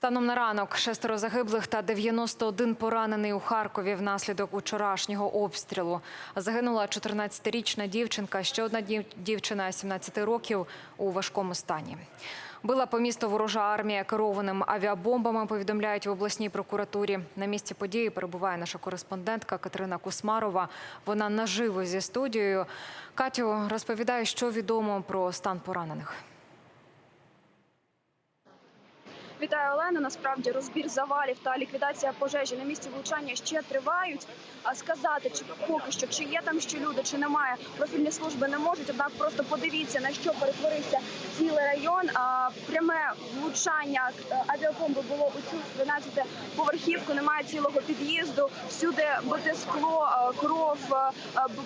Станом на ранок шестеро загиблих та 91 поранений у Харкові внаслідок учорашнього обстрілу. Загинула 14-річна дівчинка, ще одна дів- дівчина 17 років у важкому стані. Била по місту ворожа армія керованим авіабомбами, повідомляють в обласній прокуратурі. На місці події перебуває наша кореспондентка Катерина Кусмарова. Вона наживо зі студією. Катю розповідає, що відомо про стан поранених. Вітаю, Олена. Насправді розбір завалів та ліквідація пожежі на місці влучання ще тривають. А сказати, чи поки що чи є там ще люди, чи немає, профільні служби не можуть. Однак просто подивіться на що перетворився цілий район. А пряме влучання е, авіабомби було у цю 12 поверхівку. Немає цілого під'їзду. Всюди бите скло, е, кров, е,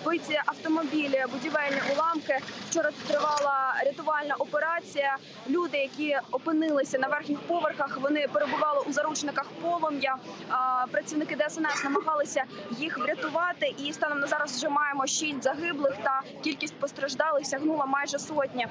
биті автомобілі, будівельні уламки. Вчора тривала рятувальна операція. Люди, які опинилися на верхніх поверхах, вони перебували у заручниках полум'я. Працівники ДСНС намагалися їх врятувати. І станом на зараз вже маємо шість загиблих та кількість постраждалих сягнула майже сотні.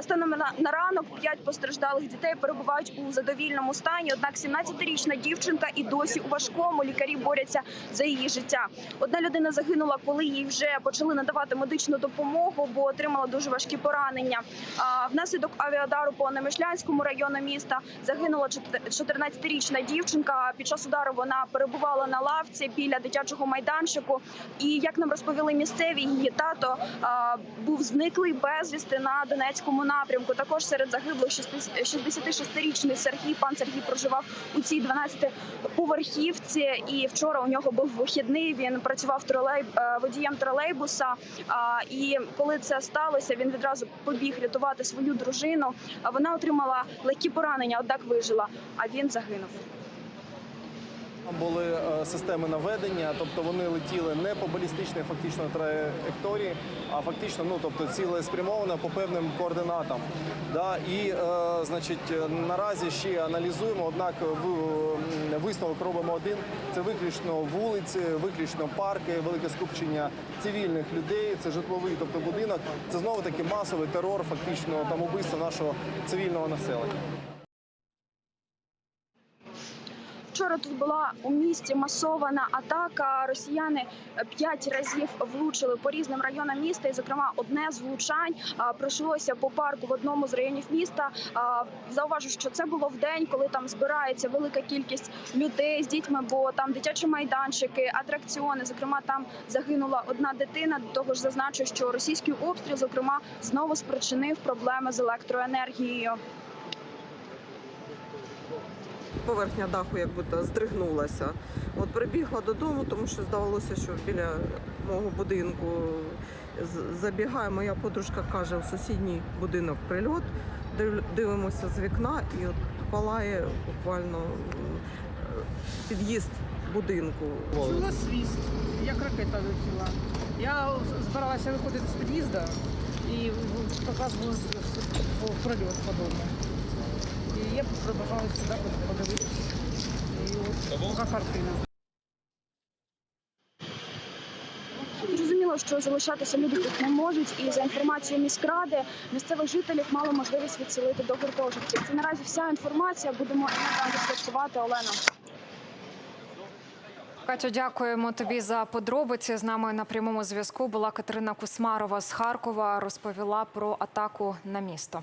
Станом на ранок п'ять постраждалих дітей перебувають у задовільному стані. Однак 17-річна дівчинка і досі у важкому лікарі борються за її життя. Одна людина загинула, коли їй вже почали надавати медичну допомогу, бо отримала дуже важкі поранення. А, Внаслідок авіадару по Немишлянському району міста загинула 14-річна дівчинка. Під час удару вона перебувала на лавці біля дитячого майданчику. І як нам розповіли місцеві, її тато був зниклий безвісти на Донецькому напрямку. Також серед загиблих 66-річний Сергій. Пан Сергій проживав у цій 12-поверхівці. І вчора у нього був вихідний. Він працював тролей е, водієм тролейбуса. І коли це сталося, він відразу побіг рятувати свою дружину. А Вона отримала легкі поранення, однак вижила. А він загинув. Були е, системи наведення, тобто вони летіли не по балістичній фактично траєкторії, а фактично, ну тобто цілеспрямовано по певним координатам. Да? І, е, значить, е, наразі ще аналізуємо, однак в- м, висновок робимо один: це виключно вулиці, виключно парки, велике скупчення цивільних людей. Це житловий, тобто будинок. Це знову таки масовий терор, фактично там убивство нашого цивільного населення. Вчора тут була у місті масована атака. Росіяни е, п'ять разів влучили по різним районам міста. І, зокрема, одне з влучань пройшлося по парку в одному з районів міста. Зауважу, що це було в день, коли там збирається велика кількість людей з дітьми, бо там дитячі майданчики, атракціони. Зокрема, там загинула одна дитина. До того ж, зазначу, що російський обстріл, зокрема, знову спричинив проблеми з електроенергією. Поверхня даху як будто здригнулася. От прибігла додому, тому що здавалося, що біля мого будинку забігає. Моя подружка каже, в сусідній будинок прильот. Дивимося з вікна і от палає буквально під'їзд будинку. Чула свіст, як ракета летіла. Я збиралася виходити з під'їзду і якраз був прольот подобний. І я прибажала сюди подивитися. І от така картина. Зрозуміло, що залишатися люди тут не можуть, і за інформацією міськради місцевих жителів мало можливість відселити до гуртожитків. Це наразі вся інформація. Будемо і слідкувати. Олена. Катю, дякуємо тобі за подробиці. З нами на прямому зв'язку була Катерина Кусмарова з Харкова. Розповіла про атаку на місто.